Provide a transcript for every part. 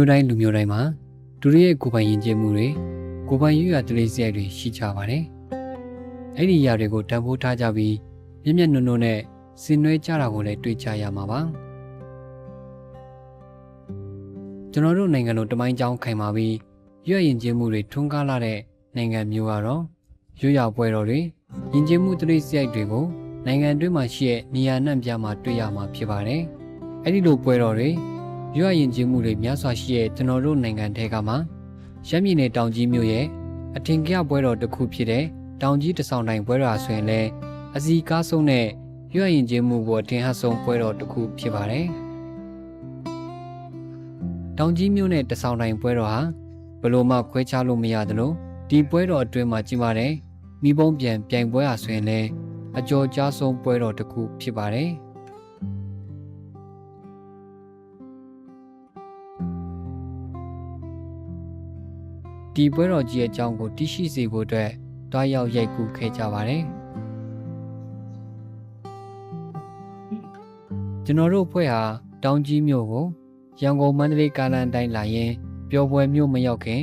မျိုးတိုင်းလူမျိုးတိုင်းမှာသူတို့ရဲ့ကိုယ်ပိုင်ယဉ်ကျေးမှုတွေကိုယ်ပိုင်ရွရတလေးစရိုက်တွေရှိကြပါတယ်။အဲ့ဒီຢာတွေကိုတန်ဖိုးထားကြပြီးမျက်မျက်နှုံနှုံနဲ့ဆင်နွှဲကြတာကိုလည်းတွေ့ကြရမှာပါ။ကျွန်တော်တို့နိုင်ငံလိုတမိုင်းကြောင်းခိုင်မာပြီးရွရယဉ်ကျေးမှုတွေထွန်းကားလာတဲ့နိုင်ငံမျိုးကတော့ရွရပွဲတော်တွေယဉ်ကျေးမှုတလေးစရိုက်တွေကိုနိုင်ငံတွင်းမှာရှိတဲ့နေရာနှံ့ပြားမှာတွေ့ရမှာဖြစ်ပါတယ်။အဲ့ဒီလိုပွဲတော်တွေ ရွရယဉ်ကျေးမှုတွေများစွာရှိတဲ့ကျွန်တော်တို့နိုင်ငံထဲကမှရမ်းပြည်နယ်တောင်ကြီးမြို့ရဲ့အထင်ကရပွဲတော်တစ်ခုဖြစ်တဲ့တောင်ကြီးတဆောင်တိုင်ပွဲတော်ဆိုရင်လည်းအစီကားဆုံးနဲ့ရွရယဉ်ကျေးမှုကိုအထင်ဟပ်ဆုံးပွဲတော်တစ်ခုဖြစ်ပါတယ်။တောင်ကြီးမြို့နဲ့တဆောင်တိုင်ပွဲတော်ဟာဘယ်လို့မှခွဲခြားလို့မရသလိုဒီပွဲတော်အတွင်းမှာကျင်းပတဲ့မိဘုံပြန်ပြိုင်ပွဲဟာဆိုရင်လည်းအကျော်ကြားဆုံးပွဲတော်တစ်ခုဖြစ်ပါတယ်။ ဒီပွဲတော်ကြီးရဲ့အကြောင်းကိုသိရှိစေဖို့အတွက်တွားရောက်ရိုက်ကူးခဲ့ကြပါတယ်။ကျွန်တော်တို့အဖွဲ့ဟာတောင်ကြီးမြို့ကိုရန်ကုန်မန္တလေးကားလမ်းအတိုင်းလာရင်ပျော်ပွဲမြို့မရောက်ခင်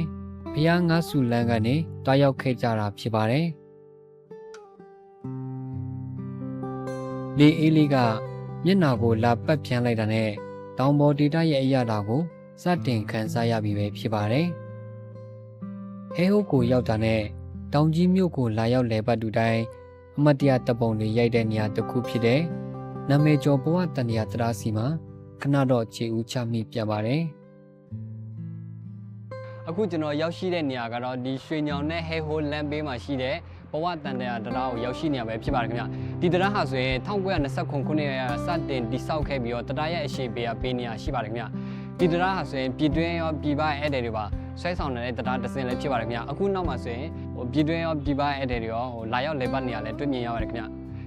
ဘုရားငါးစုလမ်းကနေတွားရောက်ခဲ့ကြတာဖြစ်ပါတယ်။လေအေးလေးကမျက်နှာကိုလာပတ်ပြန်လိုက်တာနဲ့တောင်ပေါ်ဒေတာရဲ့အရာတာကိုစတင်ခန်းစားရပြီပဲဖြစ်ပါတယ်။ ဟဲဟုတ်ကိုရောက်တာနဲ့တောင်ကြီးမြို့ကိုလာရောက်လဲပတ်တူတိုင်းအမတ်တရတပ်ပုံတွေရိုက်တဲ့နေရာတစ်ခုဖြစ်တဲ့နာမည်ကျော်ဘဝတန်ရာတရားစီမှာခဏတော့ခြေဦးချမိပြန်ပါတယ်အခုကျွန်တော်ရောက်ရှိတဲ့နေရာကတော့ဒီရွှေညောင်နဲ့ဟဲဟိုလမ်းဘေးမှာရှိတဲ့ဘဝတန်တရားတရားကိုရောက်ရှိနေရပဲဖြစ်ပါတယ်ခင်ဗျဒီတရားဟာဆိုရင်1929ခုနှစ်ရစတင်တိစောက်ခဲ့ပြီးတော့တရားရဲ့အရှိပေးရပေးနေရရှိပါတယ်ခင်ဗျဒီတရားဟာဆိုရင်ပြည်တွင်းရောပြည်ပဧည့်သည်တွေပါ ဆွဲဆောင်နေတဲ့တရားတစ်စင်လည်းဖြစ်ပါတယ်ခင်ဗျအခုနောက်မှာဆိုရင်ဟိုပြည်တွင်းရောပြည်ပဧည့်သည်တွေရောဟိုလာရောက်လေပတ်နေရလဲတွေ့မြင်ရပါတယ်ခင်ဗျ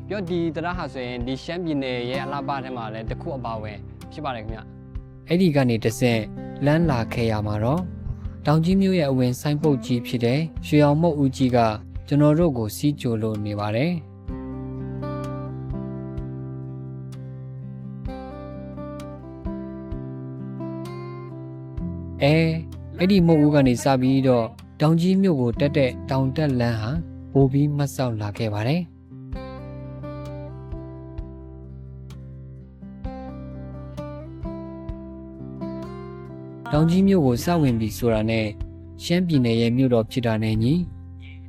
ပြီးတော့ဒီတရားဟာဆိုရင်ဒီရှမ်းပြည်နယ်ရဲ့အလားပါထဲမှာလည်းတစ်ခုအပါဝင်ဖြစ်ပါတယ်ခင်ဗျအဲ့ဒီကနေတဆင့်လမ်းလာခဲ့ရမှာတော့တောင်ကြီးမြို့ရဲ့အဝင်ဆိုင်ပုတ်ကြီးဖြစ်တဲ့ရွှေအောင်မုတ်ဦးကြီးကကျွန်တော်တို့ကိုစီးကြိုလို့နေပါတယ်အဲ အဲ့ဒီမုတ်ဦးကနေစပြီးတော့တောင်ကြီးမြို့ကိုတက်တဲ့တောင်တက်လမ်းဟာပိုပြီးမတ်ဆောက်လာခဲ့ပါတယ်တောင်ကြီးမြို့ကိုစဝင်ပြီးဆိုတာနဲ့ရှမ်းပြည်နယ်ရဲ့မြို့တော်ဖြစ်တာနဲ့ညီ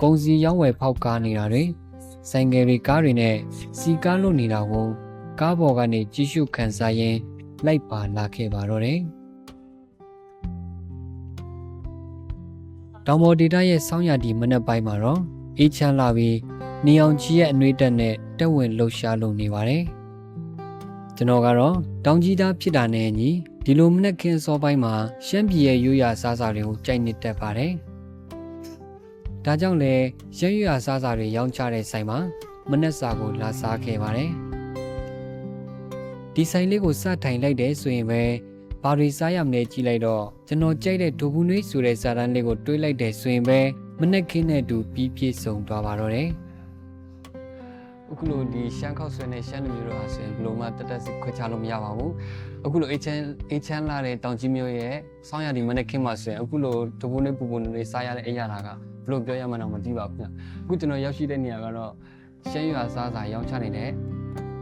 ကုန်စည်ရောင်းဝယ်ဖောက်ကားနေတာတွေဆိုင်ငယ်တွေကားတွေနဲ့စီကားလွတ်နေတာကိုကားပေါ်ကနေကြည့်ရှုခန်းစားရင်းလိုက်ပါလာခဲ့ပါတော့တယ် တောင်ပေါ်ဒေတာရဲ့စောင်းရဒီမနက်ပိုင်းမှာတော့အေးချမ်းလာပြီးနေအောင်ကြီးရဲ့အနှွေးတက်နဲ့တက်ဝင်လှုပ်ရှားလုံနေပါတယ်။ကျွန်တော်ကတော့တောင်ကြီးသားဖြစ်တာနဲ့အညီဒီလိုမနက်ခင်းစောပိုင်းမှာရှမ်းပြည်ရဲ့ရိုးရာစားစာတွေကိုကြိုက်နေတတ်ပါတယ်။ဒါကြောင့်လဲရှမ်းရိုးရာစားစာတွေရောင်းချတဲ့ဆိုင်မှာမနက်စာကိုလာစားခဲ့ပါတယ်။ဒီဆိုင်လေးကိုစထိုင်လိုက်တယ်ဆိုရင်ပဲ ဘာတွေစားရမလဲကြည့်လိုက်တော့ကျွန်တော်ကြိုက်တဲ့ဒိုဘူးနွေးဆိုတဲ့စာတန်းလေးကိုတွေးလိုက်တယ်ဆိုရင်ပဲမနက်ခင်းနဲ့အတူပြီးပြည့်စုံသွားပါတော့တယ်အခုလိုဒီရှမ်းခောက်ဆွဲနဲ့ရှမ်းလူမျိုးတို့ဟာဆိုရင်ဘယ်လိုမှတက်တက်စီခွဲခြားလို့မရပါဘူးအခုလိုအေချမ်းအေချမ်းလာတဲ့တောင်ကြီးမျိုးရဲ့စောင်းရဒီမနေ့ခင်းမှာဆိုရင်အခုလိုတပူနဲ့ပူပူနေစားရတဲ့အရာကဘယ်လိုပြောရမှန်းတော့မသိပါဘူးခင်ဗျအခုကျွန်တော်ရောက်ရှိတဲ့နေရာကတော့ရှမ်းရွာစားစာရောင်းချနေတဲ့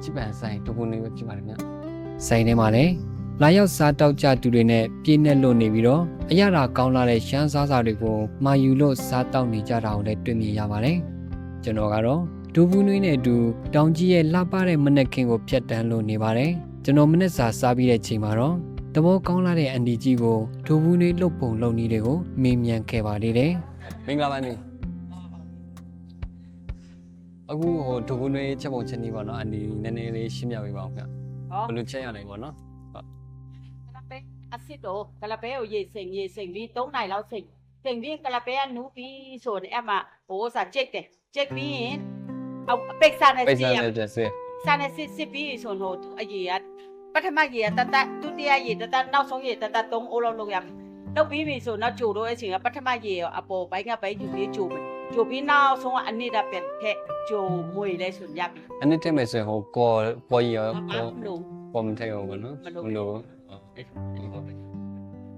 ချစ်ပန်ဆိုင်တပူနေပဲဖြစ်ပါတယ်ခင်ဗျ။ဆိုင်ထဲမှာလည်း လာရောက်စားတောက်ကြသူတွေနဲ့ပြည့်နဲ့လွတ်နေပြီးတော့အရသာကောင်းလာတဲ့ရှမ်းစားစာတွေကိုမာယူလို့စားတောက်နေကြတာကိုလည်းတွေ့မြင်ရပါတယ်။ကျွန်တော်ကတော့ဒိုဘူးနွေးနဲ့အတူတောင်ကြီးရဲ့လှပတဲ့မနက်ခင်းကိုဖျက်တမ်းလို့နေပါတယ်။ကျွန်တော်မနက်စာစားပြီးတဲ့ချိန်မှာတော့သဘောကောင်းလာတဲ့အန်ဒီကြီးကိုဒိုဘူးနွေးလှုပ်ပုံလှုပ်နည်းတွေကိုမေးမြန်းခဲ့ပါသေးတယ်။မင်္ဂလာပါနေအခုဟိုဒုဘူးနွေးချက်ပုံချက်နီးပါတော့အန်ဒီနည်းနည်းလေးရှင်းပြပေးပါဦးခင်ဗျဟောဘယ်လိုချက်ရလဲပေါ့နော်ကလပဲ အစ်စ်တော့ကလပဲကိုရေစိန်ရေစိန်ပြီး3နိုင်လောက်စိန်စိန်ပြီးကလပဲကနူးပြီးဆိုရင်အဲ့မှာဟိုစာကြိတ်တယ်ကြိတ်ပြီးရင်အောက်အပိတ်စာနဲ့ ပိတ် စီ စား ရ နဲ့တက်ဆွေး စာနဲ့စစ်စစ်ပြီးဆိုတော့အရေကပထမရေကတတဒုတိယရေတတနောက်ဆုံးရေတတ3အိုးလောက်လုပ်ရမယ်လုပ်ပြီးပြီဆိုတော့ကြိုတော့အချိန်ကပထမရေရောအပေါ်ပိုင်းကပိုင်းယူပြီးကြိုမယ်ကြိုပြီးနောက်ဆုံးကအနစ်ကပြန်ထက်ကြိုမွေလဲဆိုရပြီ အနစ်တက်မယ်ဆိုရင်ဟိုကော်ပေါ်ရီရော မမ ကော် လို့ ပေါ်မထက်ရောပေါ့နော် မလို့ မလို့โอเค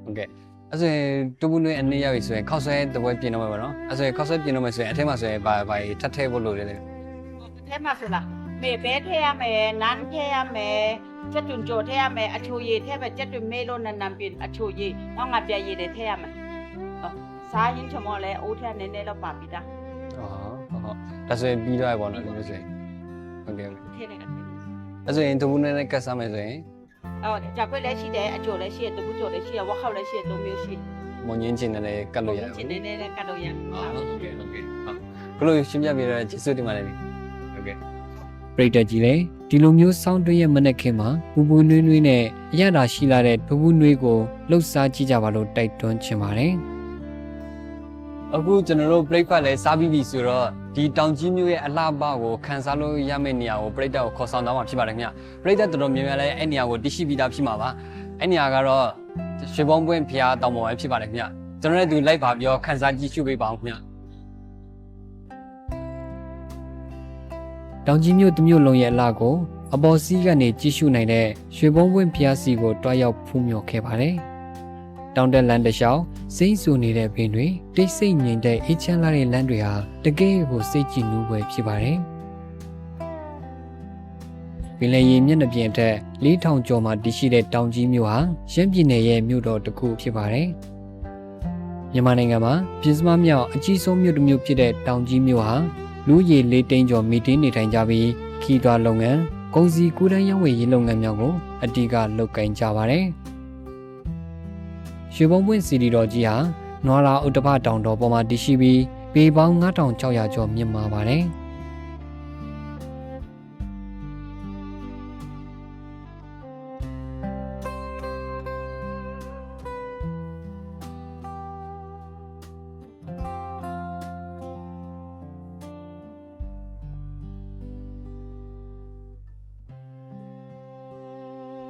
ဟုတ်ကဲ့အဲ့ဆိုရင်တူဘူးနွေအနေရောက်ပြီဆိုရင်ခောက်ဆွဲတပွဲပြင်တော့မှာပေါ့နော်အဲ့ဆိုရင်ခောက်ဆွဲပြင်တော့မယ်ဆိုရင်အထက်မှာဆိုရင်ဘာဘာထပ်ထည့်ဖို့လိုတယ်လေထဲမှာဆိုလားမေဘဲထဲရမယ်နန်းထဲရမယ်စက်တွန်ကြိုထဲရမယ်အချိုရည်ထဲပဲစက်တွန်မေလို့နန်နန်ပြင်အချိုရည်နောက်ငါပြရည်တွေထဲရမယ်ဟောစားရင်ချမောလဲအိုးထဲနည်းနည်းတော့ပါပြီးသားဟုတ်ဟုတ်ဒါဆိုရင်ပြီးတော့ရပေါ့နော်ဒီလိုဆိုရင်ဟုတ်ကဲ့ထဲနေတယ်အဲ့ဆိုရင်တူဘူးနွေနဲ့ကတ်စားမယ်ဆိုရင် အော်ကြွက်လည်းရှိတယ်အချိုလည်းရှိတယ်တပူချိုလည်းရှိတယ်ဝက်ခောက်လည်းရှိတယ်သုံးမျိုးရှိမွန်ညင်းချင်းနဲ့လည်းကတ်လို့ရတယ်ချင်နေနေကတ်တော့ရဟုတ်ကဲ့ဟုတ်ကဲ့ဟုတ်ဘလို့ရှင်းပြပြရတဲ့ကျေးဇူးတင်ပါတယ်ဟုတ်ကဲ့ပရိသတ်ကြီးလည်းဒီလိုမျိုးစောင်းတွင်းရဲ့မနက်ခင်းမှာပူပူနွေးနွေးနဲ့အရသာရှိလာတဲ့ပူပူနွေးကိုလှုပ်ရှားကြည့်ကြပါလို့တိုက်တွန်းချင်ပါတယ် အခုကျွန်တော်တို့ breakfast လည်းစားပြီးပြီဆိုတော့ဒီတောင်ကြီးမျိုးရဲ့အလှပကိုခန်းစားလို့ရမယ့်နေရာကိုပြိတ္တကိုခေါ်ဆောင်သွားမှာဖြစ်ပါတယ်ခင်ဗျပြိတ္တတော်တော်များများလည်းအဲ့နေရာကိုတရှိပြီးသားဖြစ်မှာပါအဲ့နေရာကတော့ရွှေဘုံပွင့်ဖျားတောင်ပေါ်ပဲဖြစ်ပါတယ်ခင်ဗျကျွန်တော်လည်းသူလိုက်ပါပြီးတော့ခန်းစားကြည့်ရှုပေးပါအောင်ခင်ဗျတောင်ကြီးမြို့တစ်မြို့လုံးရဲ့အလားကိုအပေါ်စီးကနေကြည့်ရှုနိုင်တဲ့ရွှေဘုံပွင့်ဖျားစီကိုတွားရောက်ဖူးမြော်ခဲ့ပါတယ်။ တောင်တက်လမ်းတစ်လျှောက်စိမ့်ဆူနေတဲ့ပင်တွေတိတ်ဆိတ်ငြိမ်တဲ့အေးချမ်းလာတဲ့လမ်းတွေဟာတကယ်ကိုစိတ်ကြည်နူးဖွယ်ဖြစ်ပါတယ်။ပင်လယ်ရေမျက်နှာပြင်အထက်4000ကျော်မှတည်ရှိတဲ့တောင်ကြီးမြို့ဟာရှမ်းပြည်နယ်ရဲ့မြို့တော်တစ်ခုဖြစ်ပါတယ်။မြန်မာနိုင်ငံမှာပြည်စမမြောက်အကြီးဆုံးမြို့တစ်မြို့ဖြစ်တဲ့တောင်ကြီးမြို့ဟာလူရည်လေးတိန်ကျော်မီတင်းနေထိုင်ကြပြီးခီးသွွားလုပ်ငန်း၊ကုန်စည်ကူးတန်းရောင်းဝယ်ရေးလုပ်ငန်းများကိုအဓိကလုပ်ကိုင်ကြပါတယ်။ ရွှေဘုံပွင့်စီတီတော်ကြီးဟာနွာလာဥတ္တပတောင်တော်ပေါ်မှာတည်ရှိပြီးပေပေါင်း9600ကျော်မြင့်မာပါတယ်။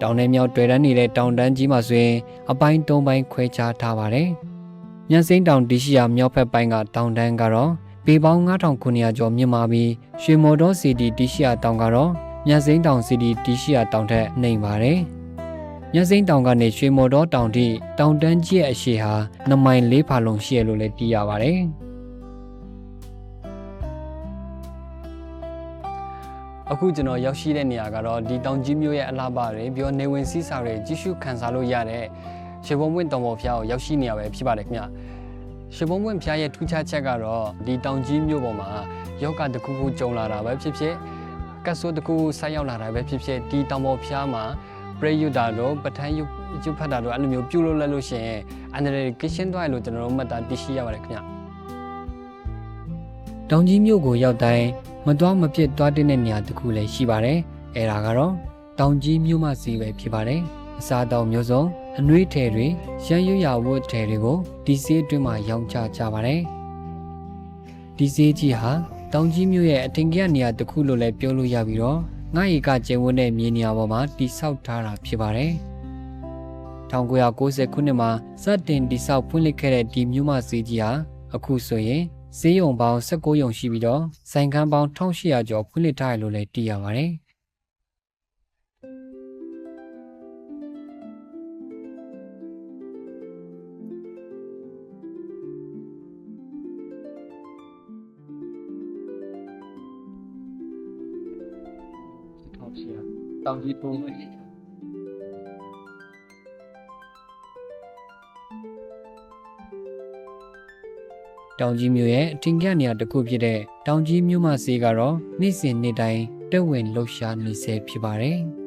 တောင်ထဲမြောက်တွေ့ရန်နေတဲ့တောင်တန်းကြီးမှာဆိုရင်အပိုင်း၃ပိုင်းခွဲခြားထားပါတယ်။ညစိမ့်တောင်တရှိယာမြောက်ဘက်ပိုင်းကတောင်တန်းကတော့ပေပေါင်း9900ကျော်မြင့်မာပြီးရွှေမော်တော်စီတီတရှိယာတောင်ကတော့ညစိမ့်တောင်စီတီတရှိယာတောင်ထက်နှိမ်ပါတယ်။ညစိမ့်တောင်ကနေရွှေမော်တော်တောင်ထိတောင်တန်းကြီးရဲ့အရှိဟာနမိုင်၄ဖာလုံးရှိရလို့လည်းသိရပါတယ်။ အခုကျွန်တော်ရောက်ရှိတဲ့နေရာကတော့ဒီတောင်ကြီးမျိုးရဲ့အလှပတွေပြီးတော့နေဝင်စီးစာတွေကြီးစုခန်းစားလို့ရတဲ့ရှေဘုံပွင့်တောင်ပေါ်ဖျားကိုရောက်ရှိနေရပဲဖြစ်ပါတယ်ခင်ဗျရှေဘုံပွင့်ဖျားရဲ့ထူးခြားချက်ကတော့ဒီတောင်ကြီးမျိုးပေါ်မှာယောဂတစ်ခုခုကြုံလာတာပဲဖြစ်ဖြစ်ကတ်ဆိုးတစ်ခုခုဆိုက်ရောက်လာတာပဲဖြစ်ဖြစ်ဒီတောင်ပေါ်ဖျားမှာပရိယုတာတို့ပဋ္ဌာန်းယုယုဖတ်တာတို့အဲ့လိုမျိုးပြုလုပ်လိုက်လို့ရှိရင်အန္တရာယ်ကင်းရှင်းသွားရလို့ကျွန်တော်တို့မှတ်သားသိရှိရပါတယ်ခင်ဗျတောင်ကြီးမြို့ကိုရောက်တိုင်း မသွားမဖြစ်သွားတဲ့နေရာတစ်ခုလည်းရှိပါတယ်။အဲဒါကတော့တောင်ကြီးမြို့မစီပဲဖြစ်ပါတယ်။အစားအသောက်မျိုးစုံအနှွေးထည်တွေရမ်းရွရဝတ်ထည်တွေကိုဒီဈေးအတွင်းမှာရောင်းချကြပါတယ်။ဒီဈေးကြီးဟာတောင်ကြီးမြို့ရဲ့အထင်ကြီးနေရာတစ်ခုလို့လည်းပြောလို့ရပြီးတော့ငါးရီကကျင်းဝန်းတဲ့မြေနေရာပေါ်မှာတိဆောက်ထားတာဖြစ်ပါတယ်။1990ခုနှစ်မှာစတင်တိဆောက်ဖွင့်လှစ်ခဲ့တဲ့ဒီမြို့မဈေးကြီးဟာအခုဆိုရင် ဈေးရုံပေါင်း16ရုံရှိပြီးတော့ဆိုင်ခန်းပေါင်း1800ကျော်ဖွင့်လှစ်ထားရလို့လည်းသိရပါတယ်။ထောက်ရှိရတောင်ကြီးပုံး တောင်ကြီးမြို့ရဲ့အထင်ကရနေရာတစ်ခုဖြစ်တဲ့တောင်ကြီးမြို့မဈေးကတော့နေ့စဉ်နေ့တိုင်းတက်ဝင်လှုပ်ရှားနေဆဲဖြစ်ပါတယ်။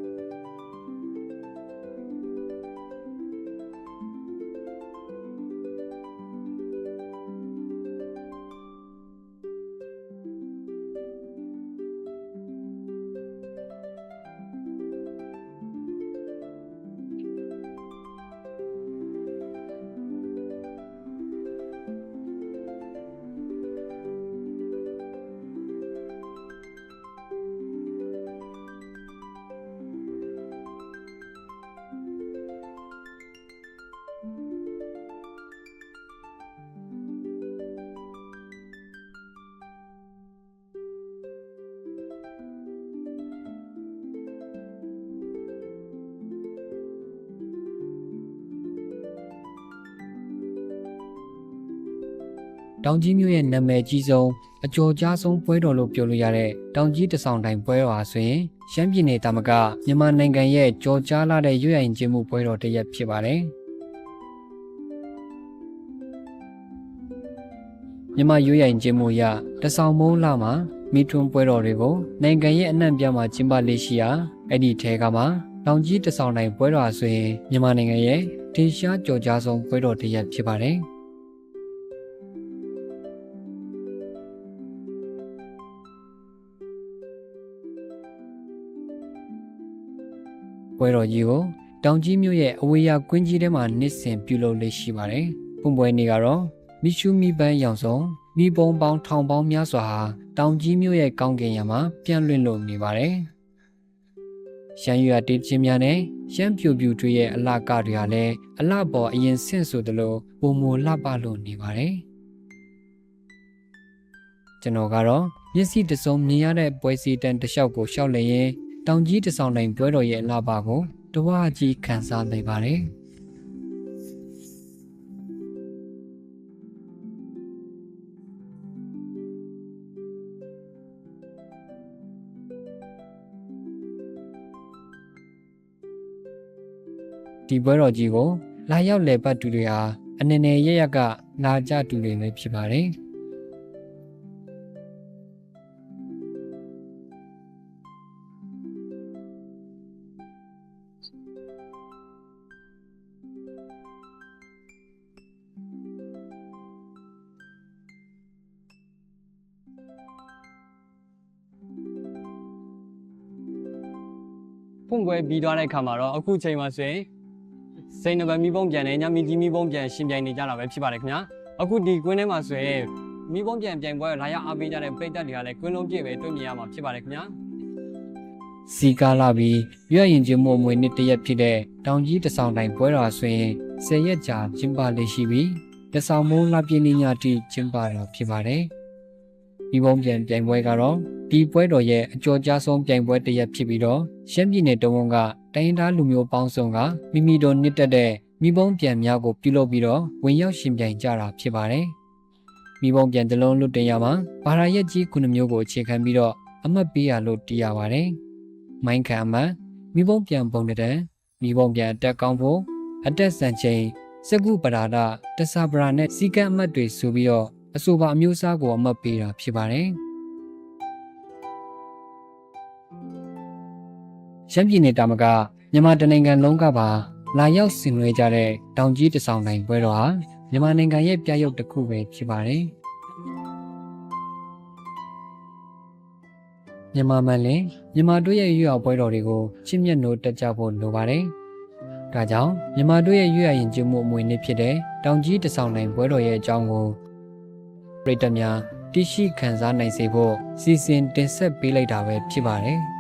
တောင်ကြီးမြို့ရဲ့နာမည်ကြီးဆုံးအကျော်ကြားဆုံးပွဲတော်လို့ပြောလို့ရတဲ့တောင်ကြီးတဆောင်တိုင်ပွဲတော်ဟာဆိုရင်ရှမ်းပြည်နယ်တာမကမြန်မာနိုင်ငံရဲ့ကြော်ကြားလာတဲ့ရွရရင်ကျင်းမှုပွဲတော်တစ်ရက်ဖြစ်ပါတယ်။မြန်မာရွရရင်ကျင်းမှုရတဆောင်မုံလာမှာမိထွန်းပွဲတော်တွေကိုနိုင်ငံရဲ့အနှံ့ပြားမှာကျင်းပလေးရှိရာအဲ့ဒီထဲကမှာတောင်ကြီးတဆောင်တိုင်ပွဲတော်ဟာဆိုရင်မြန်မာနိုင်ငံရဲ့ထင်ရှားကြော်ကြားဆုံးပွဲတော်တစ်ရက်ဖြစ်ပါတယ်။ ပွဲတော်ကြီးကိုတောင်ကြီးမြို့ရဲ့အဝေးရကွင်းကြီးထဲမှာနှစ်စဉ်ပြုလုပ်လေးရှိပါတယ်။ပုံပွဲနေ့ကတော့မိရှုမိပန်းရောင်စုံမိဘုံပေါင်းထောင်ပေါင်းများစွာဟာတောင်ကြီးမြို့ရဲ့ကောင်းကင်ယံမှာပြန့်လွင့်လို့နေပါတယ်။ရှမ်းရွာတေးချင်းများနဲ့ရှမ်းပြူပြူတွေရဲ့အလှကတွေဟာလည်းအလှပေါ်အရင်ဆင့်ဆိုသလိုပုံမလှပလို့နေပါတယ်။ကျွန်တော်ကတော့မျက်စိတစုံမြင်ရတဲ့ပွဲစီတန်တစ်လျှောက်ကိုရှောက်လျင် တောင်ကြီးတဆောင်နိုင်ပွဲတော်ရဲ့အလှပကိုတဝါကြီးခန်းစားနိုင်ပါတယ်။ဒီပွဲတော်ကြီးကိုလာရောက်လည်ပတ်သူတွေဟာအနေနဲ့ရရက်ကလာကြသူတွေလည်းဖြစ်ပါတယ်။ ပွဲပြီးသွားတဲ့အခါမှာတော့အခုချိန်မှာဆိုရင်စိန်နံပါတ်မိဘုံပြန်နဲ့ညမီကြီးမိဘုံပြန်ရှင်ပြိုင်နေကြတာပဲဖြစ်ပါတယ်ခင်ဗျာအခုဒီကွင်းထဲမှာဆိုရင်မိဘုံပြန်ပြိုင်ပွဲကိုလာရောက်အားပေးကြတဲ့ပြည်သက်တွေကလည်းကွင်းလုံးပြည့်ပဲတွေ့မြင်ရမှာဖြစ်ပါတယ်ခင်ဗျာစီကားလာပြီးရွက်ရင်ချင်းမို့မွေနှစ်တရက်ဖြစ်တဲ့တောင်ကြီးတဆောင်တိုင်ပွဲတော်ဆိုရင်ဆယ်ရက်ကြာကျင်းပလေးရှိပြီးတဆောင်မိုးလာပြင်းညတိကျင်းပတာဖြစ်ပါတယ်။ဒီဘုံပြန်ပြိုင်ပွဲကတော့ ဒီပွဲတော်ရဲ့အကျော်ကြားဆုံးပြိုင်ပွဲတစ်ရက်ဖြစ်ပြီးတော့ရှမ်းပြည်နယ်တဝန်ကတိုင်းရင်းသားလူမျိုးပေါင်းစုံကမိမိတို့နှစ်သက်တဲ့မိဘုံပြန်များကိုပြုလုပ်ပြီးတော့ဝင်ရောက်ရှင်ပြိုင်ကြတာဖြစ်ပါတယ်။မိဘုံပြန်တစ်လုံးလွတ်တင်ရမှာဘာသာရက်ကြီးခုနှစ်မျိုးကိုအခြေခံပြီးတော့အမှတ်ပေးရလို့တည်ရပါတယ်။မိုင်းခံအမှန်မိဘုံပြန်ပုံတဲ့မိဘုံပြန်အတက်ကောင်းဖို့အတက်ဆန်ချိန်စကုပရာဒတဆပရာနဲ့စီကံအမှတ်တွေဆိုပြီးတော့အဆိုပါအမျိုးအစားကိုအမှတ်ပေးတာဖြစ်ပါတယ်။ ရှမ်းပြည်နယ်တာမကမြန်မာတနိုင်ငံလုံးကပါလာရောက်ဆင်နွှဲကြတဲ့တောင်ကြီးတဆောင်နိုင်ပွဲတော်ဟာမြန်မာနိုင်ငံရဲ့ပြရုပ်တစ်ခုပဲဖြစ်ပါတယ်။မြန်မာမှန်လင်မြန်မာတို့ရဲ့ရွေးရပွဲတော်တွေကိုချစ်မြတ်နိုးတက်ကြဖို့လိုပါတယ်။ဒါကြောင့်မြန်မာတို့ရဲ့ရွေးရရင်ကျမှုအမွေအနှစ်ဖြစ်တဲ့တောင်ကြီးတဆောင်နိုင်ပွဲတော်ရဲ့အကြောင်းကိုပြည်သူများသိရှိခံစားနိုင်စေဖို့စီစဉ်တင်ဆက်ပေးလိုက်တာပဲဖြစ်ပါတယ်။